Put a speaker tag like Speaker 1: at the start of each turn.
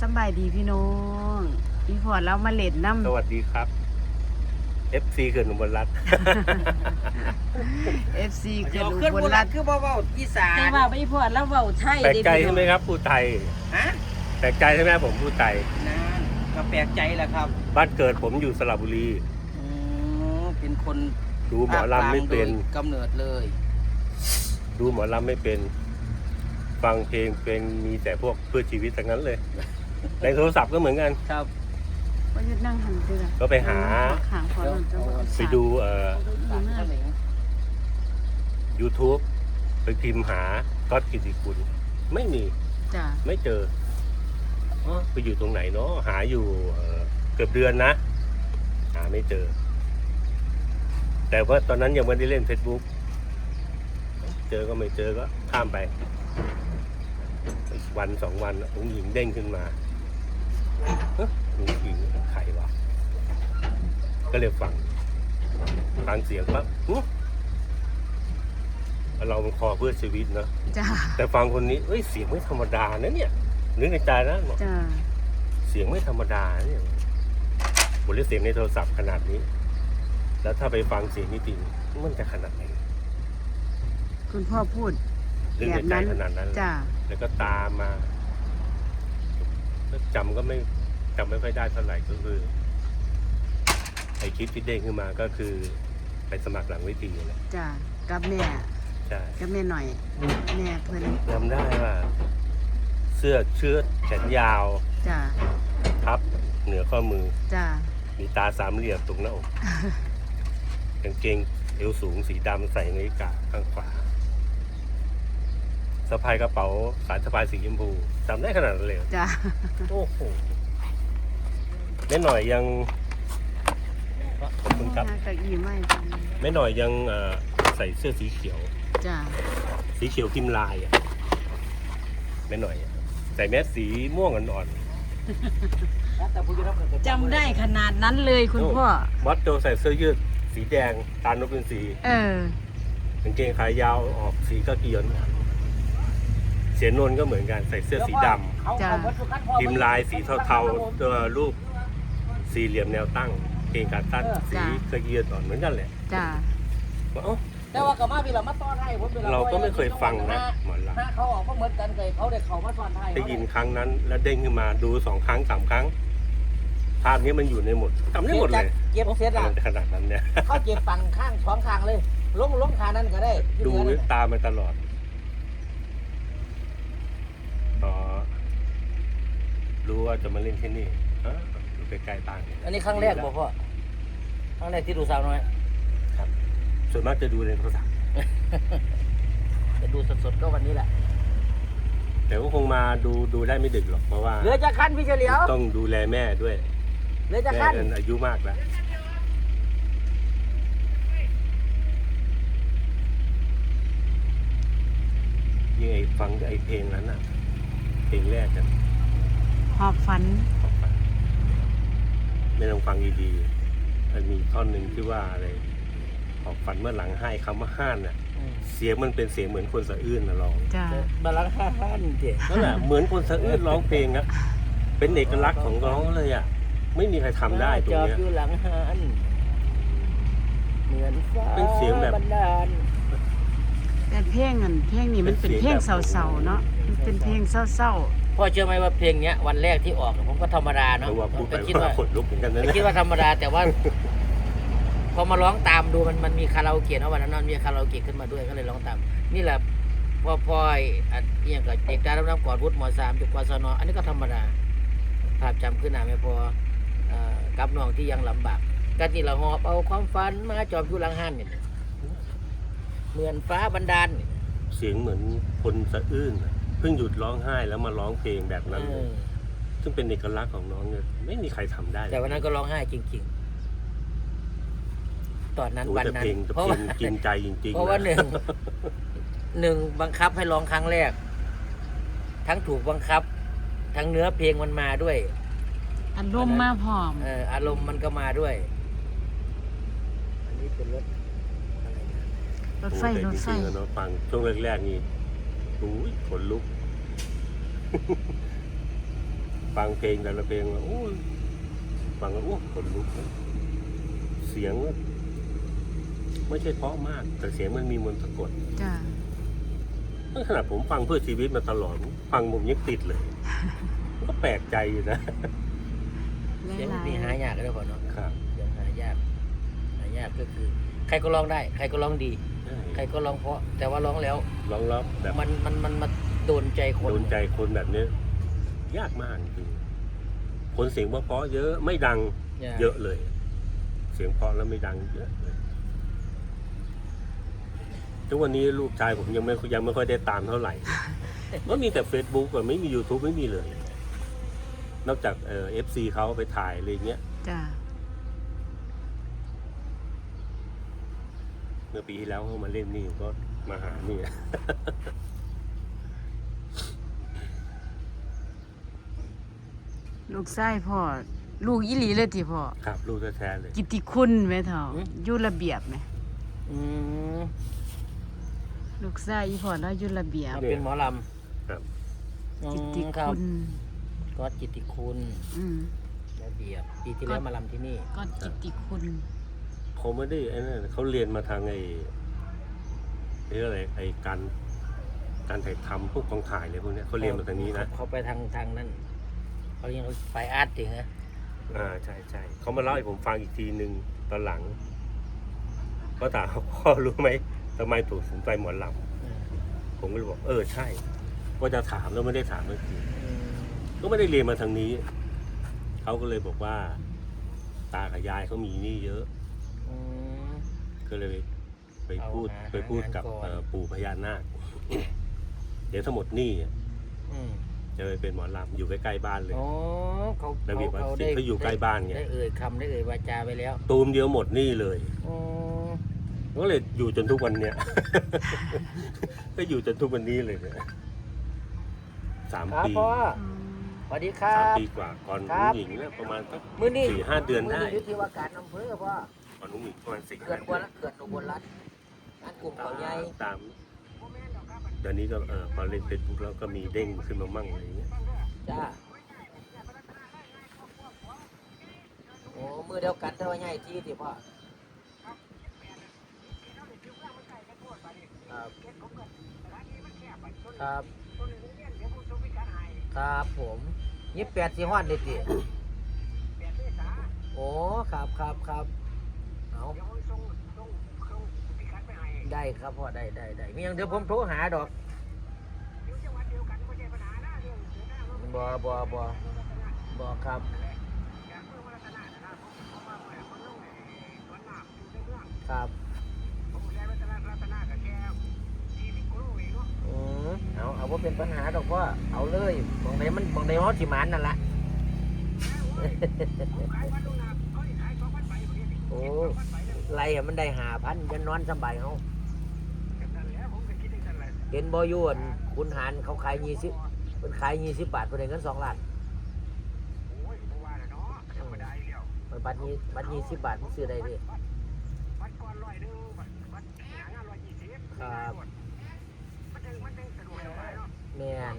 Speaker 1: สำบายดีพี่น้องพี่พอดเรามาเล่นน้
Speaker 2: สวัสดีครับ FC เขื่อนอุบลรัตน์ำ
Speaker 1: FC เกิด
Speaker 3: เดี๋ยว
Speaker 1: อุ
Speaker 3: ขึ้น
Speaker 1: บล
Speaker 3: โบ
Speaker 1: รั
Speaker 3: รา
Speaker 1: ฐ
Speaker 3: ณคือบ่เว้าอีสาน
Speaker 1: แต่ว่าพี่พอดเราเว้าไทย
Speaker 2: แปลก
Speaker 1: เด้
Speaker 2: ใจ
Speaker 1: พี่น้
Speaker 2: ใช่
Speaker 1: อง
Speaker 2: ไหมครับผู้ไทย
Speaker 3: ฮะ
Speaker 2: แปลกใจใช่ไหมผมผู้ไทย
Speaker 3: นั่นก็แปลกใจแหละครับ
Speaker 2: บ้านเกิดผมอยู่สระบุรี
Speaker 3: อืมเป็นคน
Speaker 2: ดูหมอลำไม่เป็น
Speaker 3: ภาคกลางโดยกำเนิดเลย
Speaker 2: ดูหมอลำไม่เป็น ฟังเพลงเป็นมีแต่พวกเพื่อชีวิตทั้งนั้นเลย ในโทรศัพท์ก็เหมือนกัน
Speaker 3: ครับ
Speaker 1: ว่ายุดนั่งหันเตือ
Speaker 2: ก็ไปหา
Speaker 1: ขางพอดจะว่าเอา
Speaker 2: ไปดูเอ่อ
Speaker 3: ต่างกันเอง
Speaker 2: YouTube ไปพิมพ์หาก๊อตกิติคุณ ไม่มี
Speaker 1: จ้ะ
Speaker 2: ไม่เจอเอ้อไปอยู่ตรงไหนเนาะหาอยู่เอ่อเกือบเดือนนะ หาไม่เจอ แต่ว่าตอนนั้นยังไม่ได้เล่น Facebook เจอก็ไม่เจอก็ข้ามไปอีกวันสองวันอุ้งหญิงเด้งขึ้นมา เฮ้ยอุ้งหญิงใครวะก็เลยฟังฟังเสียงปั๊บหึเรามันคอเพื่อชีวิตเนาะ
Speaker 1: จ้ะ
Speaker 2: แต่ฟังคนนี้เอ้ยเสียงไม่ธรรมดานะเนี่ยนึกในใจนะบอก
Speaker 1: จ้ะ
Speaker 2: เสียงไม่ธรรมดาเนี่ยผมเรียกเสียงในโทรศัพท์ขนาดนี้ แล้วถ้าไปฟังเสียงจริงๆมันจะขนาดไหน
Speaker 1: คุณพ่อพูด
Speaker 2: นึก
Speaker 1: แบ
Speaker 2: ใน
Speaker 1: บ
Speaker 2: ใจ
Speaker 1: นั้น
Speaker 2: ขนาดนั้นเลย
Speaker 1: จ้ะ
Speaker 2: แล้วก็ตามมาแล้ว จำก็ไม่จำไม่ค่อยได้เท่าไหร่ก็คือไอคลิปที่เด้งขึ้นมาก็คือ ไปสมัครหลังเวทีนี่แหละ
Speaker 1: จ้ะกับแม่
Speaker 2: ใช่
Speaker 1: กับแม่หน่อยแม่เพิ่น
Speaker 2: จำได้ว่า เสื้อเชิ้ตแขนยาว
Speaker 1: จ้ะ
Speaker 2: พับ เหนือข้อมือ
Speaker 1: จ้ะ
Speaker 2: มีตาสามเหลี่ยมตรงหน้าอกกางเกงเอวสูงสีดำใส่นาฬิกาข้างขวา สะพายกระเป๋าสายสะพายสีชมพูจำได้ขนาดนั้นเลยเหรอ
Speaker 1: จ้ะ
Speaker 2: โอ้โหแม่หน่อยยังขอบคุณครับ
Speaker 1: หาเก้าอี้ไม่จ้ะ
Speaker 2: แม่หน่อยยังเอ่อใส่เสื้อสีเขียว
Speaker 1: จ้ะ
Speaker 2: สีเขียวพิมพ์ลายอะแม่หน่อยอะใส่แมสสีม่วงอ่อน
Speaker 3: แต่ผู้อยู่รับ
Speaker 1: จำได้ขนาดนั้นเลยคุณพ่อ
Speaker 2: ๆมอสโจใส่เสื้อยืดสีแดงตานนกเป็นสี
Speaker 1: เออ
Speaker 2: กางเกงขายาวออกสีก็เกียนเสียนนท์ก็เหมือนกันใส่เสื้อสีดำ
Speaker 1: จ้ะ
Speaker 2: พิมพ์ลายสีเทาๆตัวรูปสี่เหลี่ยมแนวตั้งเกงขาสั้นสีกระเกียนอ่อนเหมือนกันแหละ
Speaker 1: จ้ะ
Speaker 2: ว่าเอ้า
Speaker 3: แต่ว่ากับมาพี่เรามาต้อนให้ผมวล
Speaker 2: เราก็ไม่เคยฟังนะหมอล
Speaker 3: ถ้าเขาออกก็เหมือนกันเคยเขาได้เขามาต้อนให้ำ
Speaker 2: ได้ยินครั้งนั้นแล้วเด้งขึ้นมาดูสองครั้งสามครั้งภาพนี้มันอยู่ในหมดจำได้หมดเลย
Speaker 3: เก็บเสร็จละ
Speaker 2: ขนาดนั้นเนี่ย
Speaker 3: เขาเก็บฝั่งข้างสองข้างเลยลงลงขานั้นก็ได้ที่
Speaker 2: ดู
Speaker 3: เหลือนั่นน่ะ
Speaker 2: ตามมาตลอดอ๋อ รู้ว่าจะมาเล่นที่นี่ฮะอยู่ใกล้ๆบ้านเย
Speaker 3: อันนี้ครั้งแรกบ่พ่อครั้งแรกที่ดูสาวน้อย
Speaker 2: ครับ ส่วนมากจะดูในโทรศัพท์
Speaker 3: จะดูสดๆก็วันนี้แหละ
Speaker 2: แต่ก็คงมาดูดูได้ไม่ดึกหรอกเพราะว่า
Speaker 3: เหลือจะขั้นพี่เฉลียว
Speaker 2: ต้องดูแลแม่ด้วย
Speaker 3: เหลือจะ
Speaker 2: แม่
Speaker 3: ขั้น
Speaker 2: เดินอายุมากแล้วยิ่งไอ้ฟังไอ้เพลงนั้นน่ะเพลงแรกกัน
Speaker 1: หอบฝัน
Speaker 2: ไม่ต้องฟังดีๆมันมีท่อนหนึ่งที่ว่าอะไรออกฝันเมื่อหลังให้คำว่าห้านน่ะ เสียงมันเป็นเสียงเหมือนคนสะอื้นนะร้อง
Speaker 1: จ้ะ
Speaker 3: บาลังห้าห้านเจ๊
Speaker 2: นั่นแหละเหมือนคนสะอื้นร้องเพลงอะเป็นเอกลักษณ์ของร้องเลยอะ ไม่มีใครทำได้ตรง
Speaker 3: จอบ
Speaker 2: เนี้ย
Speaker 3: อยู่หลังห้านเหมือนฟ้า
Speaker 2: เป็นเสียงแบบ
Speaker 3: บันดาล
Speaker 1: แต่เพลงอันเพลงนี้มันเป็นเพลงเศร้าๆเนาะมันเป็นเพลงเศร้า
Speaker 3: พ่อเชื่อไหมว่าเพลงเนี้ยวันแรกที่ออกผมก็ธรรมดาเนาะ
Speaker 2: แต่ว่าพูดไป
Speaker 3: ไปคิด
Speaker 2: ว่า
Speaker 3: ว่า
Speaker 2: ขนลุกเหมือนกันนะ
Speaker 3: ไป
Speaker 2: เนี่ย
Speaker 3: คิดว่าธรรมดาแต่ว่า พอมาร้องตามดูมันมันมีคาราโอเกะเนาะวันนั้นมันมีคาราโอเกะขึ้นมาด้วยก็เลยร้องตาม นี่แหละพ่อพ่อยอันเอียงกับเด็กดาวน้ำกอดวุฒิมสามจุกวสนอันนี้ก็ธรรมดาภาพจำขึ้นหน้าไม่พอเอ่อกับน้องที่ยังลำบากก็นี่เราหอบเอาความฝันมาจอบอยู่หลังห้านเนี่ยเหมือนฟ้าบันดาลเนี่ย
Speaker 2: เสียงเหมือนคนสะอื้นอะ เพิ่งหยุดร้องไห้แล้วมาร้องเพลงแบบนั้น
Speaker 3: เอ
Speaker 2: เลย
Speaker 3: อ
Speaker 2: ซึ่งเป็นเอกลักษณ์ของน้องเนี่ยไม่มีใครทำได้
Speaker 3: แต่วันนั้นก็ร้องไห้จริง ๆ ตอนนั้น
Speaker 2: โอ้
Speaker 3: วัน
Speaker 2: แต่
Speaker 3: นั้
Speaker 2: เพ
Speaker 3: น
Speaker 2: ลงแต่
Speaker 3: เพราะ
Speaker 2: เพล
Speaker 3: ว่า
Speaker 2: งกินใจจริงๆ
Speaker 3: เพราะว่าหนึ่งหนึ่งบังคับให้ร้องครั้งแรก ทั้งถูกบังคับ ทั้งเนื้อเพลงมันมาด้วย
Speaker 1: ๆอารมณ์มาพร้อม
Speaker 3: เอออารมณ์มันก็มาด้วย อันนี้เป็นรถอะไรนะ
Speaker 1: รถไฟ
Speaker 2: โอ้แต่
Speaker 1: รถไฟ
Speaker 2: จริงๆแล้วเนาะฟังช่วงแรกๆนี่ อุ้ยขนลุกฟังฟังเพลงแต่ละเพลงแล้วโอ้ยฟังแล้วโอ้ขนลุกนะเสียง ไม่ใช่เพราะมาก แต่เสียงมันมีมนต์สะกด
Speaker 1: จ้ะ
Speaker 2: ขนาดผมฟังเพื่อชีวิตมาตลอดผมฟังผมยังติดเลย ก็แปลกใจอยู่นะ
Speaker 3: เสียง
Speaker 1: หลาย
Speaker 3: นี่หายากก็ได้พอเนาะ
Speaker 2: ครับ
Speaker 3: เสียงหายาก หายากก็คือ ใครก็ร้องได้ ใครก็ร้องดี ใครก็ร้องเพราะ แต่ว่าร้องแล้ว
Speaker 2: ร้องรับแบบ
Speaker 3: มันมันมันมาโดนใจคน
Speaker 2: โดนใจคนแบบนี้ยากมากจริงคนเสียงเพราะๆเยอะไม่ดัง
Speaker 3: ยาก
Speaker 2: เยอะเลย เสียงเพราะแล้วไม่ดังเยอะเลยทุกวันนี้ลูกชายผมยังไม่ยังไม่ค่อยได้ตามเท่าไหร่ก็มีแต่ Facebook อะไม่มี YouTube ไม่มีเลย นอกจากเออฟซีเขาไปถ่ายอะไรเงี้ย
Speaker 1: จ้ะ
Speaker 2: เมื่อปีที่แล้วเขามาเล่นนี่ก็มาหานี่
Speaker 1: ลูกชายพ่อ ลูกอีหลีเลยติพ่อ
Speaker 2: ครับลูกแท้ๆเลย
Speaker 1: กิตติคุณแม่เฒ่าอยู่ระเบียบแม่
Speaker 3: อืม
Speaker 1: ลูกชายอีพ่อแล้วอยู่ระเบียบ
Speaker 3: เราเป็นหมอล
Speaker 2: ครับำ
Speaker 1: กิตติ
Speaker 3: อืมรับ
Speaker 1: คุณ
Speaker 3: ก็จิตติคุณ
Speaker 1: อืม
Speaker 3: ระเบียบปีที่แล้วมาลำที่นี่
Speaker 1: ก็กิตติคุณ
Speaker 2: เขาไม่ได้ไอ้นั่นเขาเรียนมาทางไอ้เรียกอะไรไอ้การการถ่ายทำพวกกองถ่ายอะไรพวกเนี้ยเขาเรียนมาทางนี้นะ
Speaker 3: เขาไปทางทางนั้นเขาเรียกว่าไฟอาร์ตจริงฮะ
Speaker 2: อ่าใช่ใช่เขามาเล่าให้ผมฟังอีกทีหนึ่งตอนหลังก็ถามว่าพ่อรู้ไหมทำไมถูกผมไปหมอลำผมก็เลยบอกเออใช่ว่าจะถามแล้วไม่ได้ถามเมื่อกี้
Speaker 3: อืม
Speaker 2: ก็ไม่ได้เรียนมาทางนี้เขาก็เลยบอกว่า ตากับยายเขามีหนี่เยอะ
Speaker 3: อืม
Speaker 2: ก็เลยไปพูด
Speaker 3: เอาหา
Speaker 2: ไปพูดกับ
Speaker 3: หางานก่อน
Speaker 2: เอ่อปู่พญานาค เดี๋ยวทั้งหมดหนี่
Speaker 3: อืม
Speaker 2: จะไปเป็นหมอลำอยู่ใกล้ๆบ้านเลย
Speaker 3: อ๋อเขา
Speaker 2: ระเบียบวัด
Speaker 3: เขา
Speaker 2: ศิลป์เขาอยู่ใกล้บ้านไง
Speaker 3: ได้เอ่ยคำได้เอ่ยวาจาไปแล้ว
Speaker 2: ตูมเดียวหมดหนี่เลย
Speaker 3: อ๋อ
Speaker 2: ก็เลยอยู่จนทุกวันเนี้ย ก็อยู่จนทุกวันนี้เลยเนี่ยสาม
Speaker 3: ครับ
Speaker 2: ปี
Speaker 3: พ่อ
Speaker 1: อืม
Speaker 3: สวัสดีครั
Speaker 2: สาม
Speaker 3: บ
Speaker 2: ปีกว่าก่อน
Speaker 3: ครั
Speaker 2: น้อง
Speaker 3: บ
Speaker 2: หญิงเนี่ยประมาณสัก
Speaker 3: มื้อนี้
Speaker 2: สี่ห้าเดือนได้
Speaker 3: มื้อยู่ที่ว่าการอำเภอพ่อ
Speaker 2: ก่ อนน้องหญิงประมาณสี่
Speaker 3: เกิ
Speaker 2: ห้า
Speaker 3: ด
Speaker 2: เดื
Speaker 3: วั
Speaker 2: อนน
Speaker 3: เกิดอุบลรัตน์งานกลุ่มเขาใหญ่
Speaker 2: ตามเดี๋ยวนี้ก็เออพอเล่นเฟซบุ๊กแล้วก็มีเด้งขึ้นมามั่งอะไรอย่างเงี้ย
Speaker 3: จ้าโอ้มือเดียวกันแต่ว่าใหญ่ที่ที่พ่อครับครับครับผมยี่แปดสี่ห้อนเลยติโอ้ครับครับครับ เอาได้ครับพ่อได้ได้ได้มีอย่างเดี๋ยวผมโทรหาดอกบอบอบอบอครับครับอืมเอาเอาว่าเป็นปัญหาดอกพ่อเอาเลยมองใดมันมองใดมันสิหมันนั่นละโอ้ ไรอะมันได้หาพันยันนอนสบายเขาเห็นบอยวนคุณหารเขาขายยี่สิบเป็นขายยี่สิบบาทเพื่อนเงินสองล้านมันบัตรนี้บัตรยี่สิบบาทมันซื้อได้ดิครับแมน